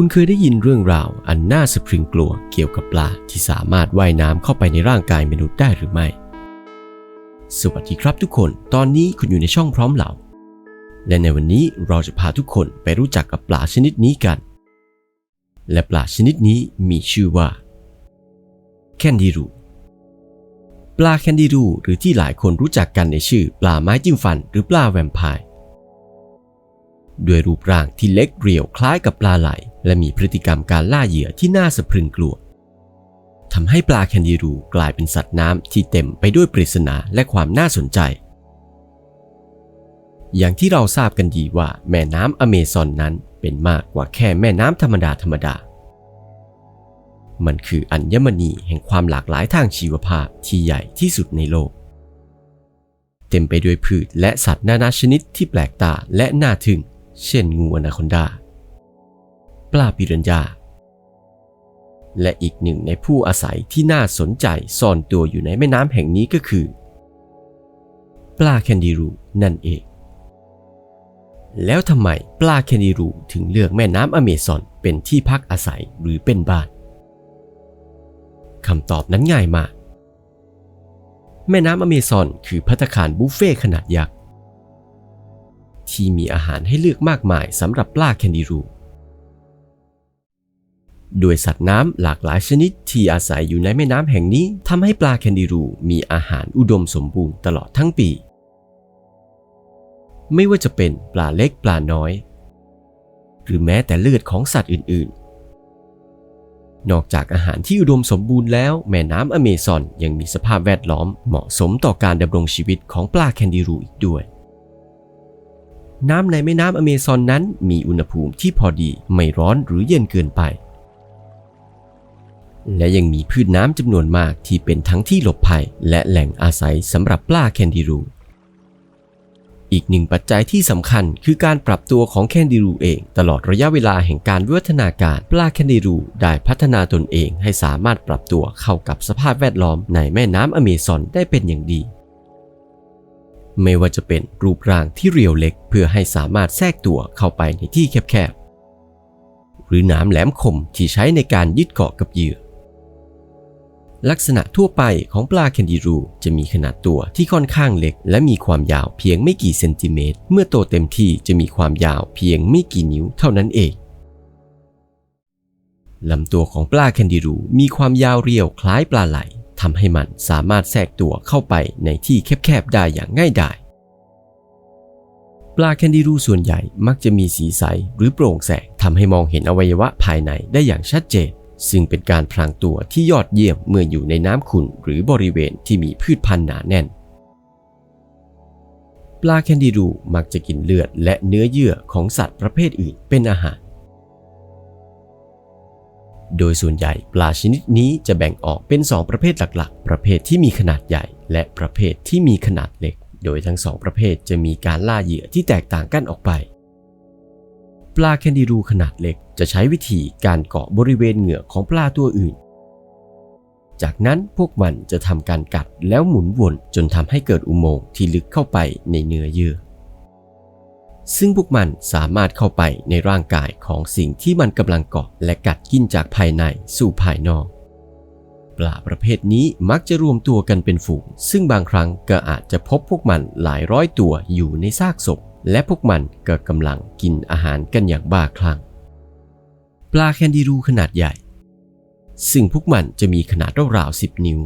คุณเคยได้ยินเรื่องราวอันน่าสะพรึงกลัวเกี่ยวกับปลาที่สามารถว่ายน้ำเข้าไปในร่างกายมนุษย์ได้หรือไม่ สวัสดีครับทุกคน ตอนนี้คุณอยู่ในช่องพร้อมเหล่า และในวันนี้เราจะพาทุกคนไปรู้จักกับปลาชนิดนี้กัน และปลาชนิดนี้มีชื่อว่าแคนดิรูปลาแคนดิรูหรือที่หลายคนรู้จักกันในชื่อ ปลาไม้จิ้มฟันหรือปลาแวมไพร์ด้วยรูปร่างที่เล็กเรียวคล้ายกับปลาไหล และมีพฤติกรรมการล่าเหยื่อที่น่าสะพรึงกลัวทำให้ปลาแคนดิรูกลายเป็นสัตว์น้ำที่เต็มไปด้วยปริศนาและความน่าสนใจ อย่างที่เราทราบกันดีว่าแม่น้ำอเมซอนนั้นเป็นมากกว่าแค่แม่น้ำธรรมดาธรรมดา มันคืออัญมณีแห่งความหลากหลายทางชีวภาพที่ใหญ่ที่สุดในโลก เต็มไปด้วยพืชและสัตว์นานาชนิดที่แปลกตาและน่าทึ่ง เช่นงูอนาคอนดา ปลาปิรันยาและอีกหนึ่งในผู้อาศัยที่น่าสนใจซ่อนตัวอยู่ในแม่น้ำแห่งนี้ก็คือ ปลาแคนดิรูนั่นเอง แล้วทำไมปลาแคนดิรูถึงเลือกแม่น้ำอเมซอนเป็นที่พักอาศัยหรือเป็นบ้านคำตอบนั้นง่ายมาก แม่น้ำอเมซอนคือพัตคารบุฟเฟ่ขนาดยักษ์ที่มีอาหารให้เลือกมากมายสำหรับปลาแคนดิรู โดยสัตว์น้ำหลากหลายชนิดที่อาศัยอยู่ในแม่น้ำแห่งนี้ทำให้ปลาแคนดิรูมีอาหารอุดมสมบูรณ์ตลอดทั้งปี ไม่ว่าจะเป็นปลาเล็กปลาน้อย หรือแม้แต่เลือดของสัตว์อื่น ๆ นอกจากอาหารที่อุดมสมบูรณ์แล้ว แม่น้ำอเมซอนยังมีสภาพแวดล้อมเหมาะสมต่อการดำรงชีวิตของปลาแคนดิรูอีกด้วยน้ำในแม่น้ำอเมซอนนั้นมีอุณหภูมิที่พอดีไม่ร้อนหรือเย็นเกินไป และยังมีพืชน้ำจำนวนมากที่เป็นทั้งที่หลบภัย และแหล่งอาศัยสำหรับปลาแคนดิรู อีกหนึ่งปัจจัยที่สำคัญคือการปรับตัวของแคนดิรูเอง ตลอดระยะเวลาแห่งการวิวัฒนาการ ปลาแคนดิรูได้พัฒนาตนเองให้สามารถปรับตัวเข้ากับสภาพแวดล้อมในแม่น้ำอเมซอนได้เป็นอย่างดีไม่ว่าจะเป็นรูปร่างที่เรียวเล็กเพื่อให้สามารถแทรกตัวเข้าไปในที่แคบๆ หรือหนามแหลมคมที่ใช้ในการยึดเกาะกับเหยื่อ ลักษณะทั่วไปของปลาแคนดิรูจะมีขนาดตัวที่ค่อนข้างเล็ก และมีความยาวเพียงไม่กี่เซนติเมตร เมื่อโตเต็มที่จะมีความยาวเพียงไม่กี่นิ้วเท่านั้นเองลำตัวของปลาแคนดิรูมีความยาวเรียวคล้ายปลาไหลทำให้มันสามารถแทรกตัวเข้าไปในที่แคบๆได้อย่างง่ายดายปลาแคนดิรูส่วนใหญ่มักจะมีสีใสหรือโปร่งแสงทำให้มองเห็นอวัยวะภายในได้อย่างชัดเจน ซึ่งเป็นการพลางตัวที่ยอดเยี่ยมเมื่ออยู่ในน้ำขุ่นหรือบริเวณที่มีพืชพันธุ์หนาแน่น ปลาแคนดิรูมักจะกินเลือดและเนื้อเยื่อของสัตว์ประเภทอื่นเป็นอาหาร โดยส่วนใหญ่ปลาชนิดนี้จะแบ่งออกเป็น2ประเภทหลักๆ ประเภทที่มีขนาดใหญ่ และประเภทที่มีขนาดเล็ก โดยทั้งสองประเภทจะมีการล่าเหยื่อที่แตกต่างกันออกไป ปลาแคนดิรูขนาดเล็กจะใช้วิธีการเกาะบริเวณเหงือกของปลาตัวอื่น จากนั้นพวกมันจะทำการกัดแล้วหมุนวนจนทำให้เกิดอุโมงค์ที่ลึกเข้าไปในเนื้อเยื่อ ซึ่งพวกมันสามารถเข้าไปในร่างกายของสิ่งที่มันกำลังเกาะและกัดกินจากภายในสู่ภายนอกปลาประเภทนี้มักจะรวมตัวกันเป็นฝูง ซึ่งบางครั้งก็อาจจะพบพวกมันหลายร้อยตัวอยู่ในซากศพ และพวกมันก็กำลังกินอาหารกันอย่างบ้าคลั่ง ปลาแคนดิรูขนาดใหญ่ ซึ่งพวกมันจะมีขนาดราวๆ10 นิ้ว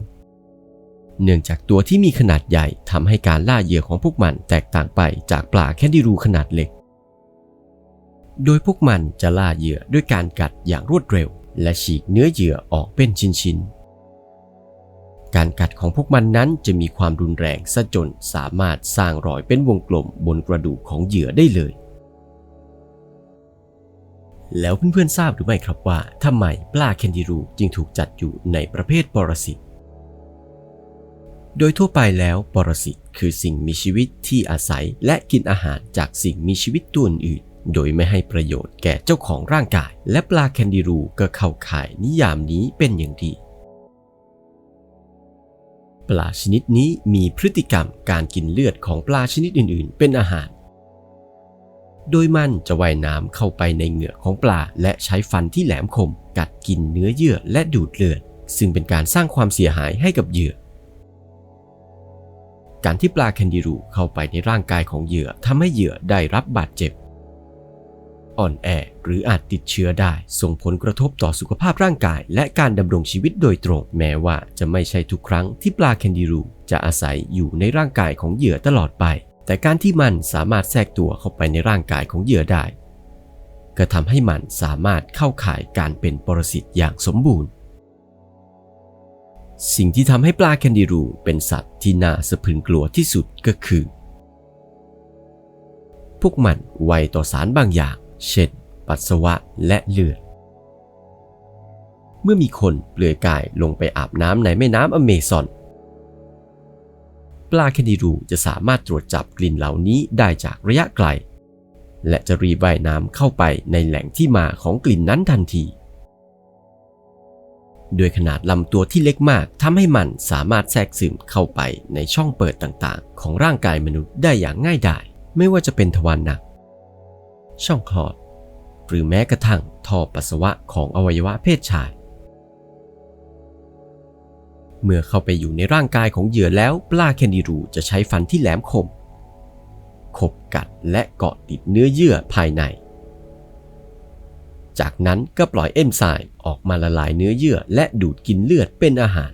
เนื่องจากตัวที่มีขนาดใหญ่ทำให้การล่าเหยื่อของพวกมันแตกต่างไปจากปลาแคนดิรูขนาดเล็ก โดยพวกมันจะล่าเหยื่อด้วยการกัดอย่างรวดเร็ว และฉีกเนื้อเหยื่อออกเป็นชิ้นๆ การกัดของพวกมันนั้นจะมีความรุนแรงซะจนสามารถสร้างรอยเป็นวงกลมบนกระดูกของเหยื่อได้เลย แล้วเพื่อนๆทราบหรือไม่ครับว่าทำไมปลาแคนดิรูจึงถูกจัดอยู่ในประเภทปรสิตโดยทั่วไปแล้วปรสิตคือสิ่งมีชีวิตที่อาศัยและกินอาหารจากสิ่งมีชีวิตตัวอื่น โดยไม่ให้ประโยชน์แก่เจ้าของร่างกาย และปลาแคนดิรูก็เข้าข่ายนิยามนี้เป็นอย่างดี ปลาชนิดนี้มีพฤติกรรมการกินเลือดของปลาชนิดอื่น ๆ เป็นอาหาร โดยมันจะว่ายน้ำเข้าไปในเหงือกของปลา และใช้ฟันที่แหลมคม กัดกินเนื้อเยื่อและดูดเลือด ซึ่งเป็นการสร้างความเสียหายให้กับเหยื่อ การที่ปลาแคนดิรูเข้าไปในร่างกายของเหยื่อทำให้เหยื่อได้รับบาดเจ็บ อ่อนแอ หรืออาจติดเชื้อได้ ส่งผลกระทบต่อสุขภาพร่างกาย และการดำรงชีวิตโดยตรง แม้ว่าจะไม่ใช่ทุกครั้งที่ปลาแคนดิรู จะอาศัยอยู่ในร่างกายของเหยื่อตลอดไป แต่การที่มันสามารถแทรกตัวเข้าไปในร่างกายของเหยื่อได้ ก็ทำให้มันสามารถเข้าข่ายการเป็นปรสิตอย่างสมบูรณ์สิ่งที่ทำให้ปลาแคนดิรูเป็นสัตว์ที่น่าสะพรึงกลัวที่สุดก็คือ พวกมันไวต่อสารบางอย่าง เช่น ปัสสาวะและเลือด เมื่อมีคนเปลือยกายลงไปอาบน้ำในแม่น้ำอเมซอน ปลาแคนดิรูจะสามารถตรวจจับกลิ่นเหล่านี้ได้จากระยะไกล และจะรีบว่ายน้ำเข้าไปในแหล่งที่มาของกลิ่นนั้นทันทีด้วยขนาดลำตัวที่เล็กมากทำให้มันสามารถแทรกซึมเข้าไปในช่องเปิดต่างๆ ของร่างกายมนุษย์ได้อย่างง่ายดาย ไม่ว่าจะเป็นทวารหนัก ช่องคลอด หรือแม้กระทั่งท่อปัสสาวะของอวัยวะเพศชาย เมื่อเข้าไปอยู่ในร่างกายของเหยื่อแล้วปลาแคนดิรูจะใช้ฟันที่แหลมคมขบกัดและเกาะติดเนื้อเยื่อภายใน จากนั้นก็ปล่อยเอนไซม์ออกมาละลายเนื้อเยื่อและดูดกินเลือดเป็นอาหาร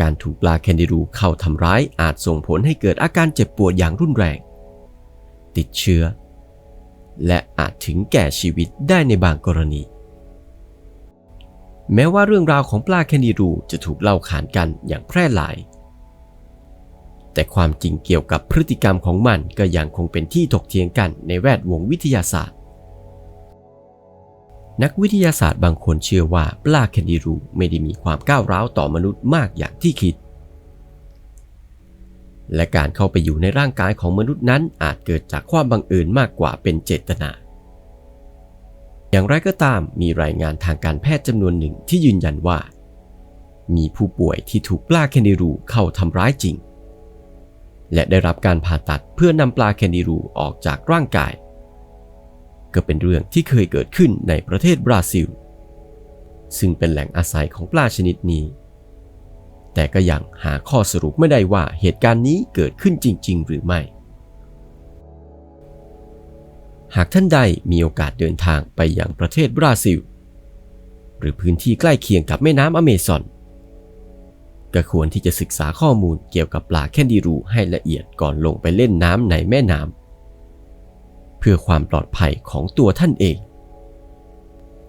การถูกปลาแคนดิรูเข้าทำร้ายอาจส่งผลให้เกิดอาการเจ็บปวดอย่างรุนแรง ติดเชื้อ และอาจถึงแก่ชีวิตได้ในบางกรณี แม้ว่าเรื่องราวของปลาแคนดิรูจะถูกเล่าขานกันอย่างแพร่หลาย แต่ความจริงเกี่ยวกับพฤติกรรมของมันก็ยังคงเป็นที่ถกเถียงกันในแวดวงวิทยาศาสตร์ นักวิทยาศาสตร์บางคนเชื่อว่าปลาแคนดิรูไม่ได้มีความก้าวร้าวต่อมนุษย์มากอย่างที่คิด และการเข้าไปอยู่ในร่างกายของมนุษย์นั้นอาจเกิดจากความบังเอิญมากกว่าเป็นเจตนา อย่างไรก็ตามมีรายงานทางการแพทย์จำนวนหนึ่งที่ยืนยันว่า มีผู้ป่วยที่ถูกปลาแคนดิรูเข้าทำร้ายจริง และได้รับการผ่าตัดเพื่อนำปลาแคนดิรูออกจากร่างกาย ก็เป็นเรื่องที่เคยเกิดขึ้นในประเทศบราซิล ซึ่งเป็นแหล่งอาศัยของปลาชนิดนี้ แต่ก็ยังหาข้อสรุปไม่ได้ว่าเหตุการณ์นี้เกิดขึ้นจริง ๆ หรือไม่ หากท่านใดมีโอกาสเดินทางไปยังประเทศบราซิล หรือพื้นที่ใกล้เคียงกับแม่น้ำอเมซอนก็ควรที่จะศึกษาข้อมูลเกี่ยวกับปลาแคนดิรูให้ละเอียดก่อนลงไปเล่นน้ำในแม่น้ำเพื่อความปลอดภัยของตัวท่านเอง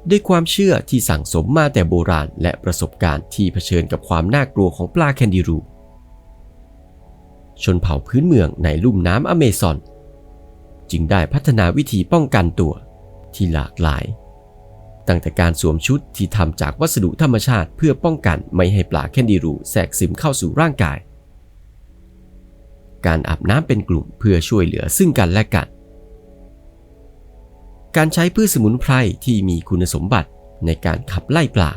ด้วยความเชื่อที่สั่งสมมาแต่โบราณ และประสบการณ์ที่เผชิญกับความน่ากลัวของปลาแคนดิรู ชนเผ่าพื้นเมืองในลุ่มน้ำอเมซอน จึงได้พัฒนาวิธีป้องกันตัวที่หลากหลาย ตั้งแต่การสวมชุดที่ทำจากวัสดุธรรมชาติเพื่อป้องกันไม่ให้ปลาแคนดิรูแทรกซึมเข้าสู่ร่างกาย การอาบน้ำเป็นกลุ่มเพื่อช่วยเหลือซึ่งกันและกัน การใช้พืชสมุนไพรที่มีคุณสมบัติในการขับไล่ปลา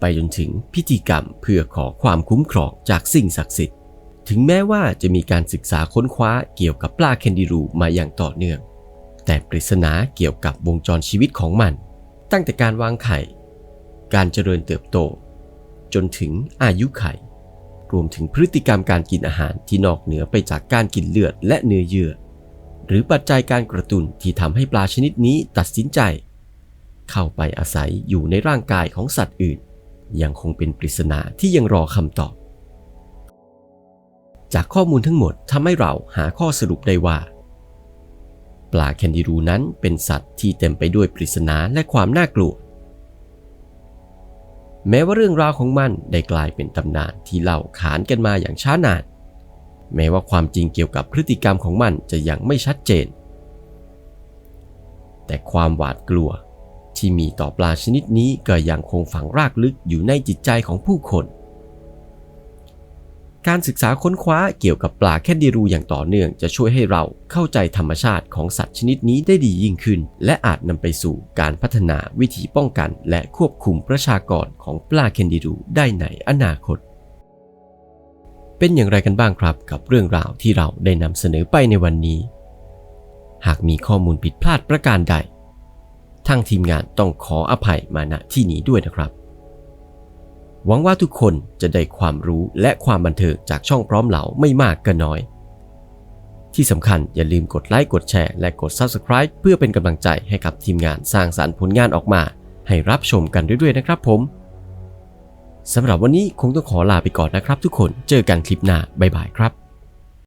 ไปจนถึงพิธีกรรมเพื่อขอความคุ้มครองจากสิ่งศักดิ์สิทธิ์ ถึงแม้ว่าจะมีการศึกษาค้นคว้าเกี่ยวกับปลาแคนดิรูมาอย่างต่อเนื่อง แต่ปริศนาเกี่ยวกับวงจรชีวิตของมัน ตั้งแต่การวางไข่ การเจริญเติบโต จนถึงอายุไข่ รวมถึงพฤติกรรมการกินอาหารที่นอกเหนือไปจากการกินเลือดและเนื้อเยื่อ หรือปัจจัยการกระตุ้นที่ทำให้ปลาชนิดนี้ตัดสินใจ เข้าไปอาศัยอยู่ในร่างกายของสัตว์อื่น ยังคงเป็นปริศนาที่ยังรอคำตอบ จากข้อมูลทั้งหมดทำให้เราหาข้อสรุปได้ว่า ปลาแคนดิรูนั้นเป็นสัตว์ที่เต็มไปด้วยปริศนาและความน่ากลัวแม้ว่าเรื่องราวของมันได้กลายเป็นตำนานที่เล่าขานกันมาอย่างช้านาน แม้ว่าความจริงเกี่ยวกับพฤติกรรมของมันจะยังไม่ชัดเจน แต่ความหวาดกลัวที่มีต่อปลาชนิดนี้ก็ยังคงฝังรากลึกอยู่ในจิตใจของผู้คน การศึกษาค้นคว้าเกี่ยวกับปลาแคนดิรูอย่างต่อเนื่องจะช่วยให้เราเข้าใจธรรมชาติของสัตว์ชนิดนี้ได้ดียิ่งขึ้น และอาจนำไปสู่การพัฒนาวิธีป้องกัน และควบคุมประชากรของปลาแคนดิรูได้ในอนาคต เป็นอย่างไรกันบ้างครับกับเรื่องราวที่เราได้นำเสนอไปในวันนี้ หากมีข้อมูลผิดพลาดประการใด ทางทีมงานต้องขออภัยมาณที่นี้ด้วยนะครับ หวังว่าทุกคนจะได้ความรู้และความบันเทิงจากช่องพร้อมเหล่าไม่มากก็น้อย ที่สำคัญอย่าลืมกดไลค์กดแชร์และกด Subscribe เพื่อเป็นกำลังใจให้กับทีมงานสร้างสารรค์ผลงานออกมา ให้รับชมกันเรื่อยๆนะครับผม สำหรับวันนี้คงต้องขอลาไปก่อนนะครับทุกคน เจอกันคลิปหน้า บ๊ายบายครับ